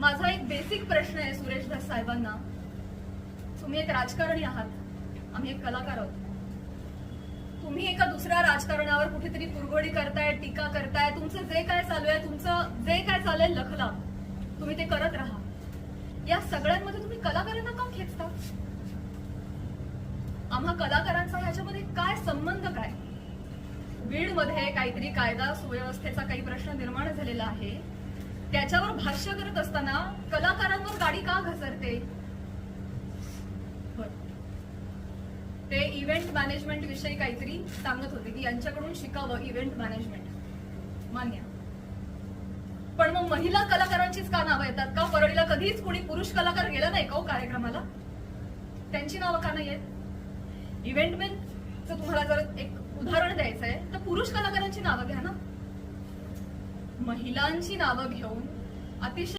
माझा एक बेसिक प्रश्न आहे सुरेश दास साहेबांना. तुम्ही एक राजकारणी आहात आम्ही एक कलाकार आहोत. तुम्ही एका दुसऱ्या राजकारणावर कुठेतरी कुरघोडी करताय टीका करताय तुमचं जे काय चालू आहे तुमचं जे काय चालू आहे लखला. तुम्ही ते करत राहा. या सगळ्यांमध्ये तुम्ही कलाकारांना का खेचता? आम्हा कलाकारांचा ह्याच्यामध्ये काय संबंध काय? बीडमध्ये काहीतरी कायदा सुव्यवस्थेचा काही प्रश्न निर्माण झालेला आहे. त्याच्यावर भाष्य करत असताना कलाकारांवर गाडी का घसरते? ते इव्हेंट मॅनेजमेंट विषयी काहीतरी सांगत होते की यांच्याकडून शिकावं इव्हेंट मॅनेजमेंट मान्य. पण मग महिला कलाकारांचीच का नावं येतात? का परळीला कधीच कोणी पुरुष कलाकार गेला नाही का हो कार्यक्रमाला? त्यांची नावं का नाही आहेत इव्हेंटमॅनचं तुम्हाला जर एक उदाहरण द्यायचं आहे तर पुरुष कलाकारांची नावं घ्या ना. महिलांची नावं घेऊन अतिशय